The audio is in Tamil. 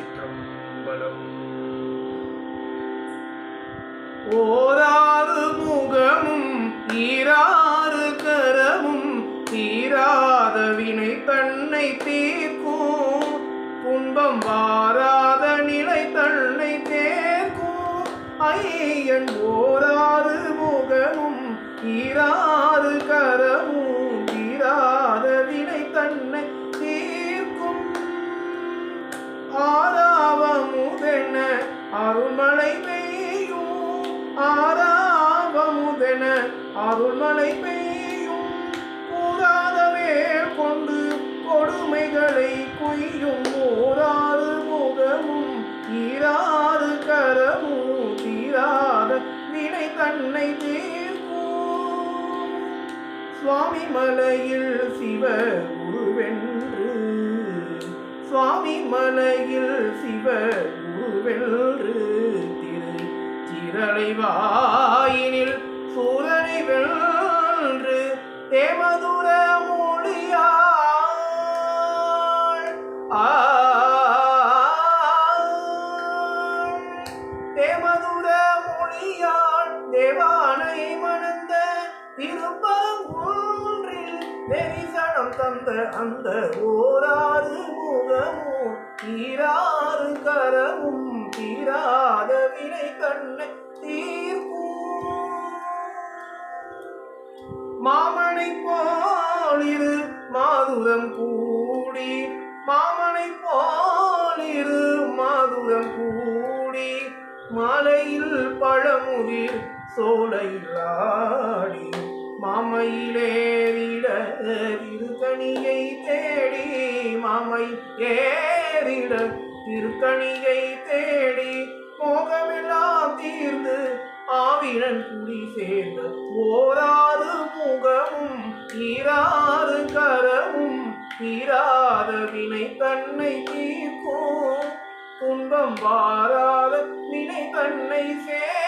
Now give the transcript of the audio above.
திருச்சிற்றம்பலம் ஓராறு முகமும் ஈராறு கரமும் தீராத வினை தன்னை தீர்க்கும். துன்பம் வாராத நிலை தன்னை தேர்க்கும். ஐயன் ஓராறு முகமும் ஈராறு அருள்மலை பெய்யும் கூறாத வேல் கொண்டு கொடுமைகளை குய்யும். ஓராறு முகமும் ஈராறு கரமும் தீராத வினை தன்னை தீர்க்கும். சுவாமி மலையில் சிவ குருவென்று சுவாமி மலையில் சிவ குருவென்று திரு சிரளைவாயினில் வென்று தேமதுர மொழியாள் ஆ. தேமதுர மொழியாள் தேவானை மணந்த திருப்பங்குன்றில் தரிசனம் தந்த அந்த ஓராறு முகமும் தீராறு கரமும் தீராத வினை கண்ணை மாமனை போலிரு மாதுரம் கூடி. மாமனை போலிரு மாதுரம் கூடி. மலையில் பழமுதிர் சோலையிலாடி மாமையிலேறிட திருக்கணியை தேடி. மாமை ஏறிட திருக்கணியை தேடி. மோகமெல்லாம் தீர்ந்து ஆவினன் குடி சேர்ந்த ஓராறு முகமும் ஈராறு கரமும் ஈராத வினை தன்னை தீர்க்கும். துன்பம் வாராத வினை தன்னை சேர்